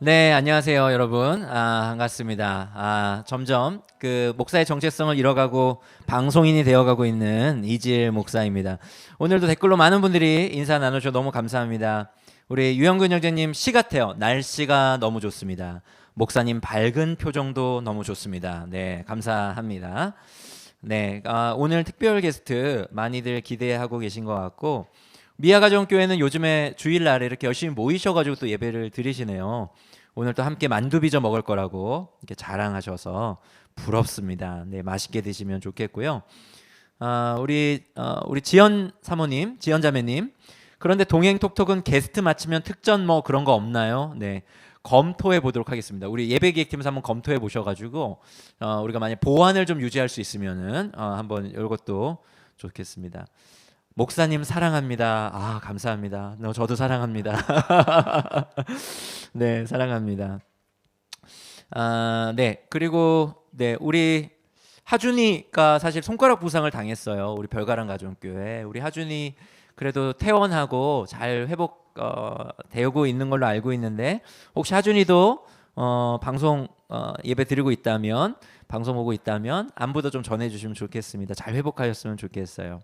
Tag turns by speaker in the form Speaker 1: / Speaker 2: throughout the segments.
Speaker 1: 네, 안녕하세요, 여러분. 아, 반갑습니다. 아, 점점 그 목사의 정체성을 잃어가고 방송인이 되어가고 있는 이질 목사입니다. 오늘도 댓글로 많은 분들이 인사 나누셔 너무 감사합니다. 우리 유영근 형제님 시 같아요. 날씨가 너무 좋습니다. 목사님 밝은 표정도 너무 좋습니다. 네, 감사합니다. 네, 아, 오늘 특별 게스트 많이들 기대하고 계신 것 같고 미아가정교회는 요즘에 주일날에 이렇게 열심히 모이셔가지고 또 예배를 드리시네요. 오늘 또 함께 만두 빚어 먹을 거라고 이렇게 자랑하셔서 부럽습니다. 네, 맛있게 드시면 좋겠고요. 아, 우리 어, 우리 지연 사모님, 지연 자매님. 그런데 동행 톡톡은 게스트 맞추면 특전 뭐 그런 거 없나요? 네. 검토해 보도록 하겠습니다. 우리 예배 기획팀에서 한번 검토해 보셔가지고 어, 우리가 만약 보안을 좀 유지할 수 있으면은 어, 한번 이것도 좋겠습니다. 목사님 사랑합니다. 아 감사합니다. 너 저도 사랑합니다. 네 사랑합니다. 아, 네 그리고 네 우리 하준이가 사실 손가락 부상을 당했어요. 우리 별가랑 가정교회 우리 하준이 그래도 퇴원하고 잘 회복 어, 되고 있는 걸로 알고 있는데 혹시 하준이도 어, 방송 어, 예배 드리고 있다면 방송 보고 있다면 안부도 좀 전해 주시면 좋겠습니다. 잘 회복하셨으면 좋겠어요.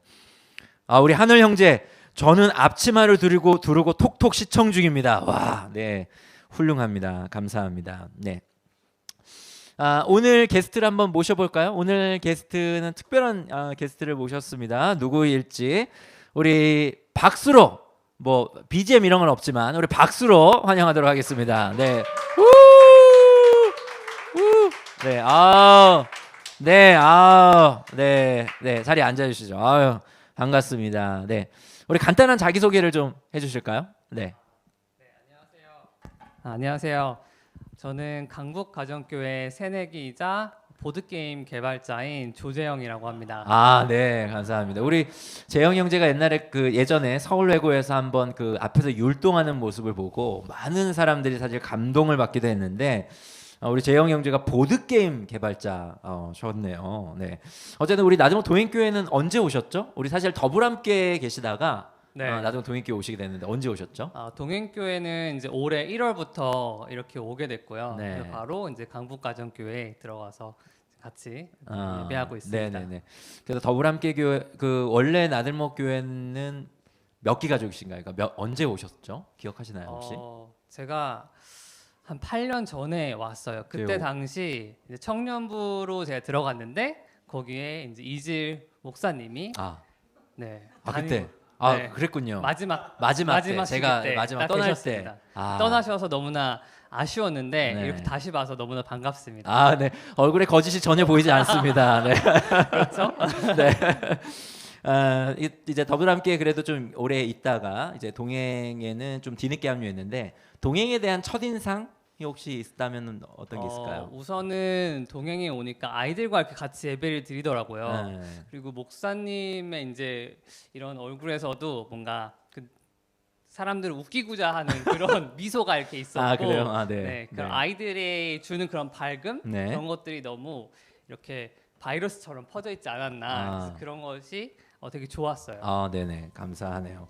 Speaker 1: 아 우리 하늘 형제 저는 앞치마를 두르고 두르고 톡톡 시청 중입니다. 와, 네 훌륭합니다. 감사합니다. 네. 아, 오늘 게스트를 한번 모셔볼까요? 오늘 게스트는 특별한 아, 게스트를 모셨습니다. 누구일지 우리 박수로 뭐 BGM 이런 건 없지만 우리 박수로 환영하도록 하겠습니다. 네. 네. 아. 네. 아. 네. 네. 자리에 앉아 주시죠. 아유. 반갑습니다. 네. 우리 간단한 자기 소개를 좀 해 주실까요? 네.
Speaker 2: 아, 안녕하세요. 저는 강북 가정교회 새내기이자 보드 게임 개발자인 조재영이라고 합니다.
Speaker 1: 아, 네, 감사합니다. 우리 재영 형제가 옛날에 그 예전에 서울 외고에서 한번 그 앞에서 율동하는 모습을 보고 많은 사람들이 사실 감동을 받기도 했는데 어, 우리 재영 형제가 보드 게임 개발자셨네요. 네. 어쨌든 우리 나중에 동행교회는 언제 오셨죠? 우리 사실 더불함께 계시다가
Speaker 2: 네.
Speaker 1: 어, 나중에 동행교회 오시게 됐는데 언제 오셨죠?
Speaker 2: 아, 동행교회는 이제 올해 1월부터 이렇게 오게 됐고요.
Speaker 1: 네.
Speaker 2: 바로 이제 강북 가정교회에 들어가서 같이
Speaker 1: 아,
Speaker 2: 예배하고 있습니다.
Speaker 1: 네네네. 그래서 더불함께 교회 그 원래 나들목 교회는 몇 기 가족이신가요? 그러니까 몇, 언제 오셨죠? 기억하시나요 혹시?
Speaker 2: 어, 제가 한 8년 전에 왔어요. 그때
Speaker 1: 그래요?
Speaker 2: 당시 이제 청년부로 제가 들어갔는데 거기에 이제 이질 목사님이
Speaker 1: 아,
Speaker 2: 네.
Speaker 1: 아
Speaker 2: 담임-
Speaker 1: 그때. 아
Speaker 2: 네.
Speaker 1: 그랬군요.
Speaker 2: 마지막
Speaker 1: 마지막,
Speaker 2: 마지막
Speaker 1: 때 제가
Speaker 2: 시기 때
Speaker 1: 마지막
Speaker 2: 딱
Speaker 1: 떠날
Speaker 2: 계셨습니다.
Speaker 1: 때 아.
Speaker 2: 떠나셔서 너무나 아쉬웠는데
Speaker 1: 네.
Speaker 2: 이렇게 다시 봐서 너무나 반갑습니다.
Speaker 1: 아, 네. 얼굴에 거짓이 전혀 보이지 않습니다. 네.
Speaker 2: 그렇죠?
Speaker 1: 네. 아, 이- 이제 더불함께 그래도 좀 오래 있다가 이제 동행에는 좀 뒤늦게 합류했는데 동행에 대한 첫 인상이 혹시 있다면 어떤 게 있을까요?
Speaker 2: 어, 우선은 동행에 오니까 아이들과 이렇게 같이 예배를 드리더라고요.
Speaker 1: 네.
Speaker 2: 그리고 목사님의 이제 이런 얼굴에서도 뭔가 그 사람들을 웃기고자 하는 그런 미소가 이렇게 있었고,
Speaker 1: 아, 그래요? 아, 네.
Speaker 2: 네, 그런
Speaker 1: 네.
Speaker 2: 아이들이 주는 그런 밝음
Speaker 1: 네.
Speaker 2: 그런 것들이 너무 이렇게 바이러스처럼 퍼져 있지 않았나
Speaker 1: 아.
Speaker 2: 그래서 그런 것이 어, 되게 좋았어요.
Speaker 1: 아, 네네. 감사하네요.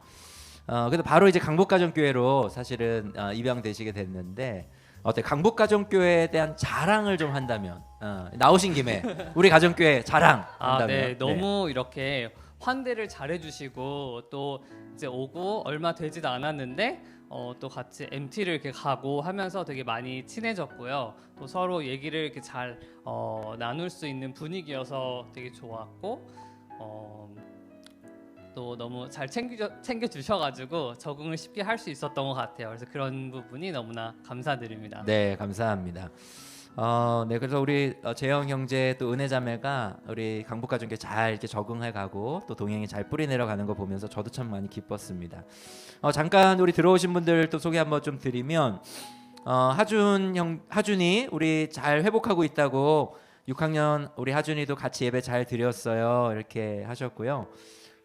Speaker 1: 어, 근데 바로 이제 강북가정교회로 사실은 어, 입양되시게 됐는데 어때? 강북 가정교회에 대한 자랑을 좀 한다면 어, 나오신 김에 우리 가정교회 자랑
Speaker 2: 아,
Speaker 1: 한다면.
Speaker 2: 네, 너무 이렇게 환대를 잘해주시고 또 이제 오고 얼마 되지도 않았는데 어, 또 같이 MT를 이렇게 가고 하면서 되게 많이 친해졌고요. 또 서로 얘기를 이렇게 잘 어, 나눌 수 있는 분위기여서 되게 좋았고 어, 또 너무 잘 챙겨 챙겨 주셔가지고 적응을 쉽게 할 수 있었던 것 같아요. 그래서 그런 부분이 너무나 감사드립니다.
Speaker 1: 네 감사합니다. 어, 네 그래서 우리 어, 재영 형제 또 은혜 자매가 우리 강북 가정교회 잘 이렇게 적응해 가고 또 동행이 잘 뿌리 내려가는 거 보면서 저도 참 많이 기뻤습니다. 어, 잠깐 우리 들어오신 분들 또 소개 한번 좀 드리면 어, 하준 형 하준이 우리 잘 회복하고 있다고 6학년 우리 하준이도 같이 예배 잘 드렸어요 이렇게 하셨고요.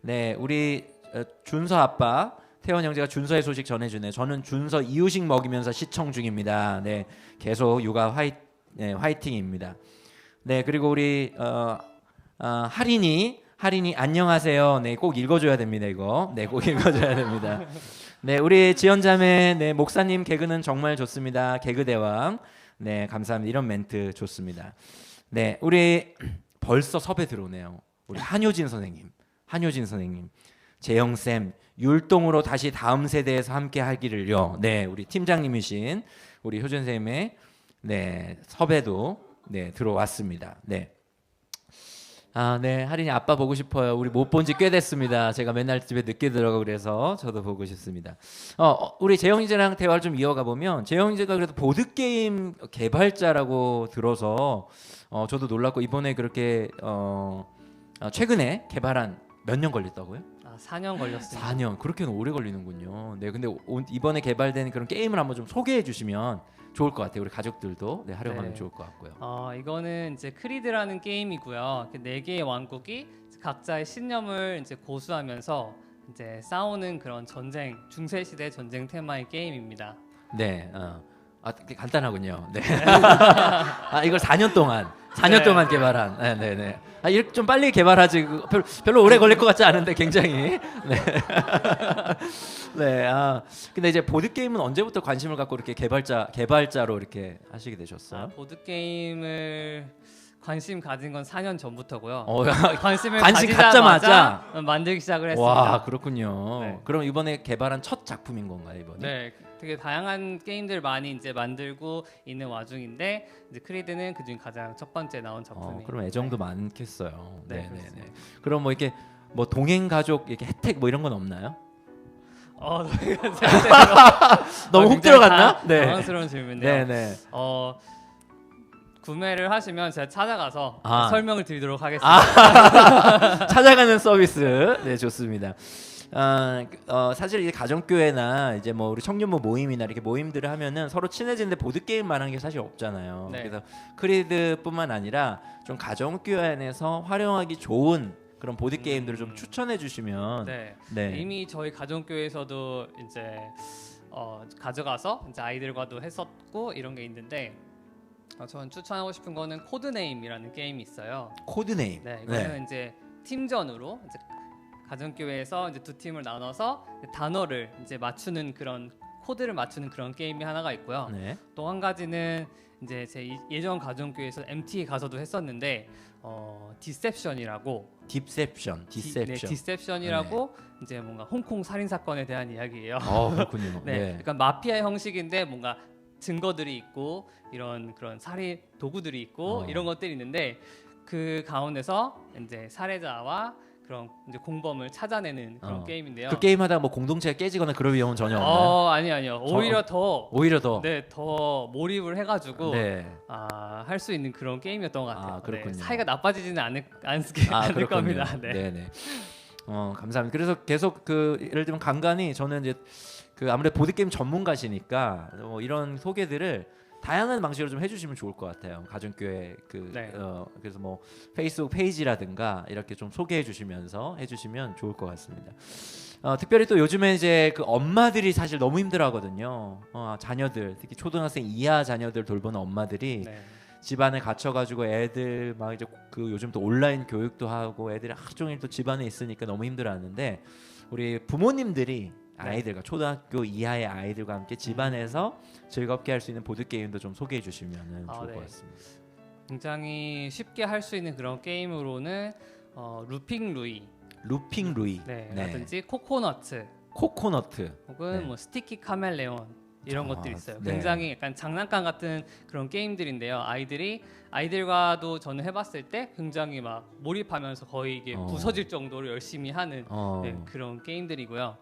Speaker 1: 네 우리 어, 준서 아빠 태원 형제가 준서의 소식 전해주네. 저는 준서 이유식 먹이면서 시청 중입니다. 네 계속 육아 화이 네, 화이팅입니다. 네 그리고 우리 어, 어, 할인이 할인이 안녕하세요. 네 꼭 읽어줘야 됩니다 이거. 네 꼭 읽어줘야 됩니다. 네, 우리 지연자매 네, 목사님 개그는 정말 좋습니다. 개그 대왕. 네, 감사합니다. 이런 멘트 좋습니다. 네, 우리 벌써 섭외 들어오네요. 우리 한효진 선생님. 한효진 선생님. 재영 쌤 율동으로 다시 다음 세대에서 함께 하기를요. 네, 우리 팀장님이신 우리 효진 쌤의 네, 섭외도 네, 들어왔습니다. 네. 아, 네. 하린이 아빠 보고 싶어요. 우리 못 본 지 꽤 됐습니다. 제가 맨날 집에 늦게 들어가고 그래서 저도 보고 싶습니다. 어, 어, 우리 재영 이제랑 대화를 좀 이어가 보면 재영 이제가 그래도 보드 게임 개발자라고 들어서 어, 저도 놀랐고 이번에 그렇게 어, 어, 최근에 개발한 몇 년 걸렸다고요?
Speaker 2: 아, 4년 걸렸습니다.
Speaker 1: 4년. 그렇게는 오래 걸리는군요. 네. 근데 오- 이번에 개발된 그런 게임을 한번 좀 소개해 주시면 좋을 것 같아요. 우리 가족들도 네, 활용하면
Speaker 2: 네.
Speaker 1: 좋을 것 같고요.
Speaker 2: 어, 이거는 이제 크리드라는 게임이고요. 그네 개의 왕국이 각자의 신념을 이제 고수하면서 이제 싸우는 그런 전쟁, 중세 시대 전쟁 테마의 게임입니다.
Speaker 1: 네. 어. 아, 되게 간단하군요. 네. 아, 이걸 4년 동안 4년
Speaker 2: 네.
Speaker 1: 동안 개발한. 네, 네, 네. 아, 이렇게 좀 빨리 개발하지. 그 별로, 별로 오래 걸릴 것 같지 않은데 굉장히. 네. 네. 아, 근데 이제 보드 게임은 언제부터 관심을 갖고 이렇게 개발자 개발자로 이렇게 하시게
Speaker 2: 아,
Speaker 1: 되셨어요?
Speaker 2: 보드 게임을 관심 가진 건 4년 전부터고요.
Speaker 1: 어,
Speaker 2: 관심을
Speaker 1: 관심
Speaker 2: 가지자마자 만들기 시작을 했습니다.
Speaker 1: 와, 그렇군요.
Speaker 2: 네.
Speaker 1: 그럼 이번에 개발한 첫 작품인 건가요, 이번에?
Speaker 2: 네, 되게 다양한 게임들 많이 이제 만들고 있는 와중인데 이제 크리드는 그중 가장 첫 번째 나온
Speaker 1: 어,
Speaker 2: 작품이.
Speaker 1: 그럼 애정도 많겠어요.
Speaker 2: 네,
Speaker 1: 네, 네, 네. 그럼 뭐 이렇게 뭐 동행 가족 이렇게 혜택 뭐 이런 건 없나요?
Speaker 2: 어,
Speaker 1: 너무 훅 들어갔나? 네.
Speaker 2: 당황스러운 질문인데요.
Speaker 1: 네, 네.
Speaker 2: 어 구매를 하시면 제가 찾아가서
Speaker 1: 아.
Speaker 2: 설명을 드리도록 하겠습니다.
Speaker 1: 찾아가는 서비스. 네, 좋습니다. 아, 어, 사실 이제 가정교회나 이제 뭐 우리 청년부 모임이나 이렇게 모임들을 하면은 서로 친해지는데 보드 게임만 하는 게 사실 없잖아요.
Speaker 2: 네.
Speaker 1: 그래서 크리드뿐만 아니라 좀 가정교회 안에서 활용하기 좋은 그런 보드 게임들을 좀
Speaker 2: 음.
Speaker 1: 추천해 주시면
Speaker 2: 네.
Speaker 1: 네.
Speaker 2: 이미 저희 가정교회에서도 이제 어, 가져가서 이제 아이들과도 했었고 이런 게 있는데 어, 저는 추천하고 싶은 거는 코드네임이라는 게임이 있어요.
Speaker 1: 코드네임.
Speaker 2: 네, 이거는 이제 팀전으로 이제 가정교회에서 이제 두 팀을 나눠서 단어를 이제 맞추는 그런 코드를 맞추는 그런 게임이 하나가 있고요.
Speaker 1: 네.
Speaker 2: 또한 가지는 이제 제 이- 예전 가정교회에서 MT 가서도 했었는데 어, 디셉션이라고
Speaker 1: 딥셉션,
Speaker 2: 디-
Speaker 1: 디셉션.
Speaker 2: 네, 디셉션이라고 이제 뭔가 홍콩 살인 사건에 대한 이야기예요.
Speaker 1: 어, 그렇군요.
Speaker 2: 네,
Speaker 1: 네.
Speaker 2: 약간 마피아 형식인데 뭔가 증거들이 있고 이런 그런 살인 도구들이 있고
Speaker 1: 어.
Speaker 2: 이런 것들이 있는데 그 가운데서 이제 살해자와 그런 이제 공범을 찾아내는 그런
Speaker 1: 어.
Speaker 2: 게임인데요.
Speaker 1: 그 게임 하다가 뭐 공동체가 깨지거나 그럴 위험은 전혀 없나요?
Speaker 2: 어 아니 아니요 오히려 더
Speaker 1: 오히려 더.
Speaker 2: 네, 더 몰입을 해가지고
Speaker 1: 네.
Speaker 2: 아, 할 수 있는 그런 게임이었던 것 같아요.
Speaker 1: 아, 그렇군요.
Speaker 2: 네, 사이가 나빠지지는 않을,
Speaker 1: 아,
Speaker 2: 않을
Speaker 1: 그렇군요.
Speaker 2: 겁니다. 네.
Speaker 1: 네, 네. 어, 감사합니다. 그래서 계속 그 예를 들면 간간히 저는 이제 그 아무래도 보드 게임 전문가시니까 뭐 이런 소개들을 다양한 방식으로 좀 해주시면 좋을 것 같아요. 가정교회 그
Speaker 2: 네.
Speaker 1: 어, 그래서 뭐 페이스북 페이지라든가 이렇게 좀 소개해 주시면서 해주시면 좋을 것 같습니다. 어, 특별히 또 요즘에 이제 그 엄마들이 사실 너무 힘들어하거든요. 어, 자녀들 특히 초등학생 이하 자녀들 돌보는 엄마들이
Speaker 2: 네.
Speaker 1: 집안에 갇혀가지고 애들 막 이제 그 요즘 또 온라인 교육도 하고 애들이 하루 종일 또 집안에 있으니까 너무 힘들어하는데 우리 부모님들이
Speaker 2: 네.
Speaker 1: 아이들과 초등학교 이하의 아이들과 함께 집안에서 즐겁게 할 수 있는 보드 게임도 좀 소개해 주시면
Speaker 2: 아,
Speaker 1: 좋을
Speaker 2: 네.
Speaker 1: 것 같습니다.
Speaker 2: 굉장히 쉽게 할 수 있는 그런 게임으로는 어, 루핑 루이
Speaker 1: 루핑 루이,
Speaker 2: 네,
Speaker 1: 네.
Speaker 2: 라든지 코코너트
Speaker 1: 코코너트,
Speaker 2: 혹은
Speaker 1: 네.
Speaker 2: 뭐 스티키 카멜레온 이런
Speaker 1: 아,
Speaker 2: 것들이 있어요.
Speaker 1: 네.
Speaker 2: 굉장히 약간 장난감 같은 그런 게임들인데요. 아이들이 아이들과도 저는 해봤을 때 굉장히 막 몰입하면서 거의 이게
Speaker 1: 어.
Speaker 2: 부서질 정도로 열심히 하는
Speaker 1: 어,
Speaker 2: 네, 그런 게임들이고요.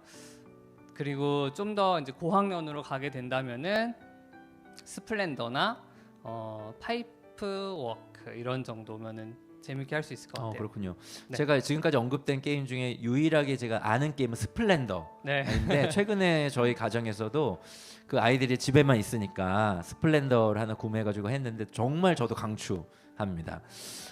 Speaker 2: 그리고 좀 더 이제 고학년으로 가게 된다면은 스플렌더나 어, 파이프 워크 이런 정도면은 재밌게 할 수 있을 것
Speaker 1: 어,
Speaker 2: 같아요.
Speaker 1: 그렇군요.
Speaker 2: 네.
Speaker 1: 제가 지금까지 언급된 게임 중에 유일하게 제가 아는 게임은 스플렌더.
Speaker 2: 네.
Speaker 1: 인데 최근에 저희 가정에서도 그 아이들이 집에만 있으니까 스플렌더를 하나 구매해가지고 했는데 정말 저도 강추 합니다.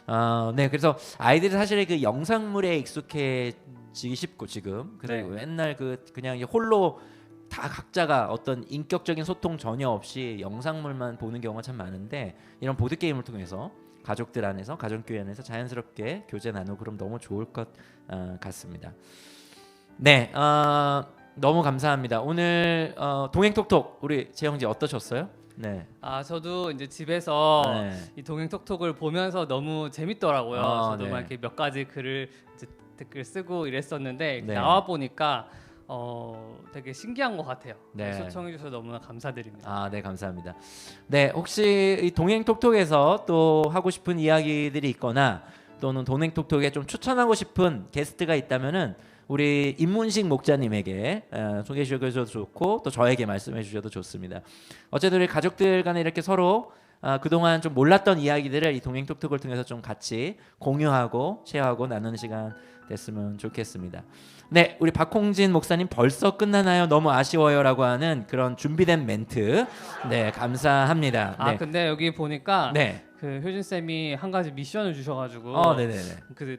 Speaker 1: 어, 네, 그래서 아이들이 사실 그 영상물에 익숙해 지기 쉽고 지금 그래서
Speaker 2: 네.
Speaker 1: 옛날 그 그냥 홀로 다 각자가 어떤 인격적인 소통 전혀 없이 영상물만 보는 경우가 참 많은데 이런 보드 게임을 통해서 가족들 안에서 가정교회 안에서 자연스럽게 교제 나누고 그럼 너무 좋을 것 어, 같습니다. 네, 어, 너무 감사합니다. 오늘 어, 동행톡톡 우리 재영지 어떠셨어요? 네.
Speaker 2: 아 저도 이제 집에서
Speaker 1: 네.
Speaker 2: 이 동행 톡톡을 보면서 너무 재밌더라고요.
Speaker 1: 아,
Speaker 2: 저도
Speaker 1: 네.
Speaker 2: 막 이렇게 몇 가지 글을 댓글 쓰고 이랬었는데
Speaker 1: 네.
Speaker 2: 나와 보니까 어 되게 신기한 것 같아요.
Speaker 1: 네.
Speaker 2: 초청해 주셔서 너무나 감사드립니다.
Speaker 1: 아, 네, 감사합니다. 네, 혹시 이 동행 톡톡에서 또 하고 싶은 이야기들이 있거나 또는 동행 톡톡에 좀 추천하고 싶은 게스트가 있다면은 우리 임문식 목자님에게 어, 소개해 주셔도 좋고 또 저에게 말씀해 주셔도 좋습니다. 어쨌든 우리 가족들 간에 이렇게 서로 아, 그동안 좀 몰랐던 이야기들을 이 동행 톡톡을 통해서 좀 같이 공유하고 쉐어하고 나누는 시간 됐으면 좋겠습니다. 네, 우리 박홍진 목사님 벌써 끝나나요? 너무 아쉬워요라고 하는 그런 준비된 멘트. 네, 감사합니다.
Speaker 2: 아
Speaker 1: 네.
Speaker 2: 근데 여기 보니까
Speaker 1: 네.
Speaker 2: 그 효진 쌤이 한 가지 미션을 주셔가지고
Speaker 1: 어, 네, 네, 네.
Speaker 2: 그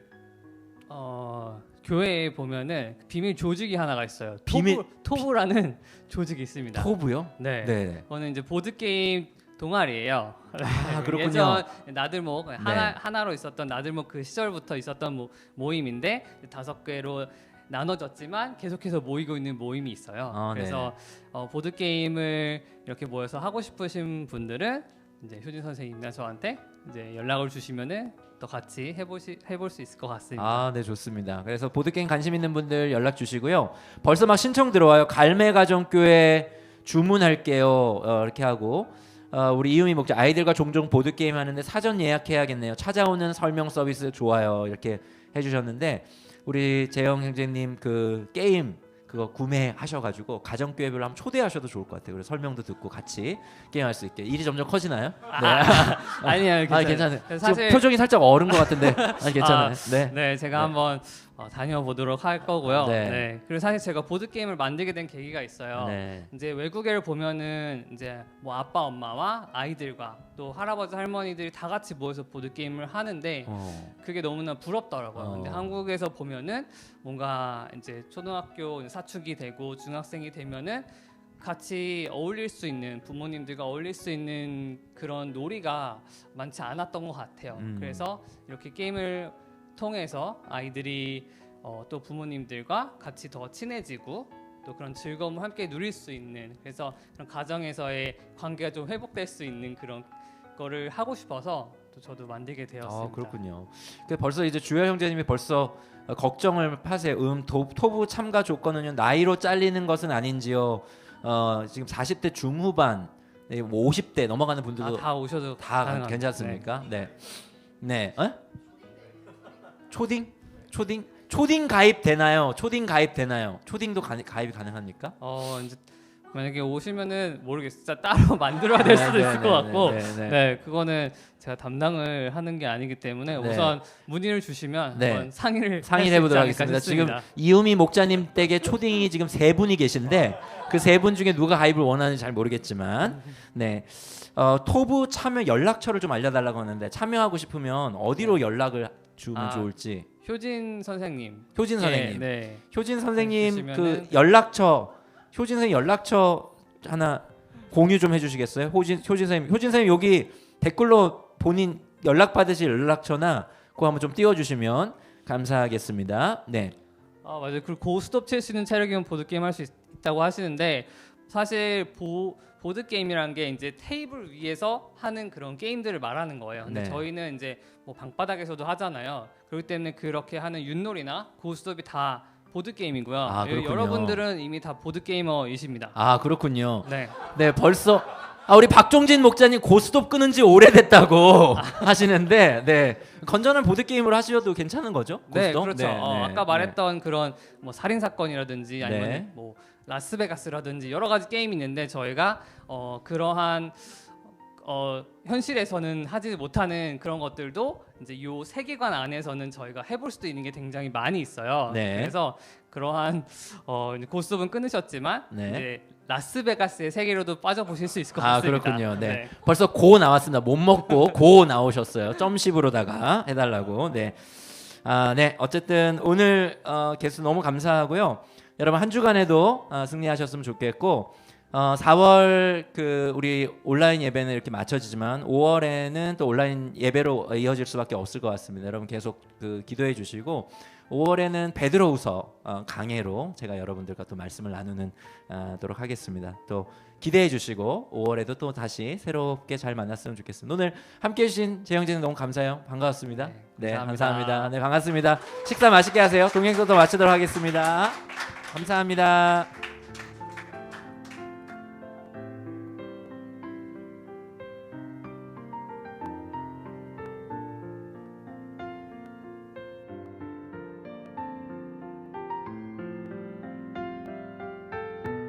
Speaker 2: 어, 교회에 보면은 비밀 조직이 하나가 있어요.
Speaker 1: 비밀-
Speaker 2: 토브, 토브라는 조직이 있습니다.
Speaker 1: 토부요?
Speaker 2: 네.
Speaker 1: 네, 네.
Speaker 2: 그거는 이제 보드 게임 동아리예요.
Speaker 1: 아.
Speaker 2: 예전 나들목 하나
Speaker 1: 네.
Speaker 2: 하나로 있었던 나들목 그 시절부터 있었던 모, 모임인데 다섯 개로 나눠졌지만 계속해서 모이고 있는 모임이 있어요.
Speaker 1: 아,
Speaker 2: 그래서 어, 보드 게임을 이렇게 모여서 하고 싶으신 분들은 이제 효진 선생님이나 저한테 이제 연락을 주시면은 또 같이 해보시 해볼 수 있을 것 같습니다.
Speaker 1: 아, 네, 좋습니다. 그래서 보드 게임 관심 있는 분들 연락 주시고요. 벌써 막 신청 들어와요. 갈매 가정교회 주문할게요. 어, 이렇게 하고 어, 우리 이유미 목자 아이들과 종종 보드 게임 하는데 사전 예약해야겠네요. 찾아오는 설명 서비스 좋아요. 이렇게 해주셨는데 우리 재영 형제님 그 게임 그거 구매하셔가지고 가정 교회별로 한번 초대하셔도 좋을 것 같아요. 그래서 설명도 듣고 같이 게임할 수 있게 일이 점점 커지나요? 네.
Speaker 2: 아니에요,
Speaker 1: 아
Speaker 2: 괜찮아요.
Speaker 1: 괜찮아요.
Speaker 2: 사실
Speaker 1: 표정이 살짝 어른 것 같은데 아, 괜찮아요. 네.
Speaker 2: 네, 제가
Speaker 1: 네.
Speaker 2: 한번 어, 다녀보도록 할 거고요.
Speaker 1: 네.
Speaker 2: 네. 그리고 사실 제가 보드 게임을 만들게 된 계기가 있어요.
Speaker 1: 네.
Speaker 2: 이제 외국에를 보면은 이제 뭐 아빠 엄마와 아이들과 또 할아버지 할머니들이 다 같이 모여서 보드 게임을 하는데
Speaker 1: 어.
Speaker 2: 그게 너무나 부럽더라고요.
Speaker 1: 어.
Speaker 2: 근데 한국에서 보면은 뭔가 이제 초등학교 사춘기 되고 중학생이 되면은 같이 어울릴 수 있는 부모님들과 어울릴 수 있는 그런 놀이가 많지 않았던 것 같아요.
Speaker 1: 음.
Speaker 2: 그래서 이렇게 게임을 통해서 아이들이 어, 또 부모님들과 같이 더 친해지고 또 그런 즐거움을 함께 누릴 수 있는 그래서 그런 가정에서의 관계가 좀 회복될 수 있는 그런 거를 하고 싶어서 또 저도 만들게 되었습니다.
Speaker 1: 아 그렇군요. 그 벌써 이제 주여 형제님이 벌써 어, 걱정을 하세요. 음 도, 토부 참가 조건은요 나이로 잘리는 것은 아닌지요. 어 지금 40대 중후반, 네, 뭐 50대 넘어가는 분들도
Speaker 2: 아, 다 오셔도
Speaker 1: 다
Speaker 2: 가능합니다.
Speaker 1: 괜찮습니까? 네. 네. 어? 초딩? 초딩? 초딩 가입 되나요? 초딩 가입 되나요? 초딩도 가, 가입이 가능합니까?
Speaker 2: 네. 어 이제 만약에 오시면은 모르겠어요. 진짜 따로 만들어야 될 수도
Speaker 1: 네,
Speaker 2: 있을
Speaker 1: 네,
Speaker 2: 것 같고
Speaker 1: 네,
Speaker 2: 네,
Speaker 1: 네, 네.
Speaker 2: 그거는 제가 담당을 하는 게 아니기 때문에
Speaker 1: 네.
Speaker 2: 우선 문의를 주시면
Speaker 1: 네.
Speaker 2: 한번 상의를
Speaker 1: 해보도록
Speaker 2: 있지 않을까
Speaker 1: 하겠습니다. 지금. 이우미 목자님 댁에 초딩이 지금 세 분이 계신데 그 세 분 중에 누가 가입을 원하는지 잘 모르겠지만 네 어, 토부 참여 연락처를 좀 알려달라고 하는데 참여하고 싶으면 어디로 연락을 주면
Speaker 2: 아,
Speaker 1: 좋을지
Speaker 2: 효진 선생님.
Speaker 1: 효진 선생님
Speaker 2: 네, 네.
Speaker 1: 효진 선생님
Speaker 2: 주시면은-
Speaker 1: 그 연락처 효진 선생님 연락처 하나 공유 좀 해주시겠어요? 효진 효진 선생님 효진 선생님 여기 댓글로 본인 연락 받으실 연락처나 그거 한번 좀 띄워주시면 감사하겠습니다. 네.
Speaker 2: 아 맞아요. 그리고 고스톱 칠 수 있는 체력이면 보드 게임 할 수 있다고 하시는데 사실 보 보드 게임이라는 게 이제 테이블 위에서 하는 그런 게임들을 말하는 거예요. 근데
Speaker 1: 네.
Speaker 2: 저희는 이제 뭐 방바닥에서도 하잖아요. 그렇기 때문에 그렇게 하는 윷놀이나 고스톱이 다 보드 게임이고요.
Speaker 1: 아, 그렇군요.
Speaker 2: 여러분들은 이미 다 보드 게이머이십니다.
Speaker 1: 아 그렇군요.
Speaker 2: 네.
Speaker 1: 네 벌써 아 우리 박종진 목자님 고스톱 끊은 지 오래됐다고 하시는데 네 건전한 보드 게임으로 하셔도 괜찮은 거죠?
Speaker 2: 네,
Speaker 1: 고스톱?
Speaker 2: 그렇죠.
Speaker 1: 네,
Speaker 2: 어,
Speaker 1: 네,
Speaker 2: 아까
Speaker 1: 네.
Speaker 2: 말했던 그런 뭐 살인 사건이라든지 아니면
Speaker 1: 네.
Speaker 2: 뭐 라스베가스라든지 여러 가지 게임이 있는데 저희가 어, 그러한 어, 현실에서는 하지 못하는 그런 것들도 이제 요 세계관 안에서는 저희가 해볼 수도 있는 게 굉장히 많이 있어요.
Speaker 1: 네.
Speaker 2: 그래서 그러한 어, 고스톱은 끊으셨지만
Speaker 1: 네.
Speaker 2: 이제 라스베가스의 세계로도 빠져보실 수 있을 것
Speaker 1: 아
Speaker 2: 같습니다.
Speaker 1: 그렇군요. 네. 벌써 고 나왔습니다. 못 먹고 고 나오셨어요. 점십으로다가 해달라고. 네. 아, 네. 어쨌든 오늘 어, 개수 너무 감사하고요. 여러분 한 주간에도 어, 승리하셨으면 좋겠고 어, 4월 그 우리 온라인 예배는 이렇게 맞춰지지만 5월에는 또 온라인 예배로 이어질 수밖에 없을 것 같습니다. 여러분 계속 그 기도해 주시고 5월에는 베드로우서 어, 강해로 제가 여러분들과 또 말씀을 나누는 어, 도록 하겠습니다. 또 기대해 주시고 5월에도 또 다시 새롭게 잘 만났으면 좋겠습니다. 오늘 함께 해주신 재영재는 너무 감사해요. 반가웠습니다.
Speaker 2: 네,
Speaker 1: 네,
Speaker 2: 감사합니다.
Speaker 1: 감사합니다. 네, 반갑습니다. 식사 맛있게 하세요. 동행도 마치도록 하겠습니다. 감사합니다.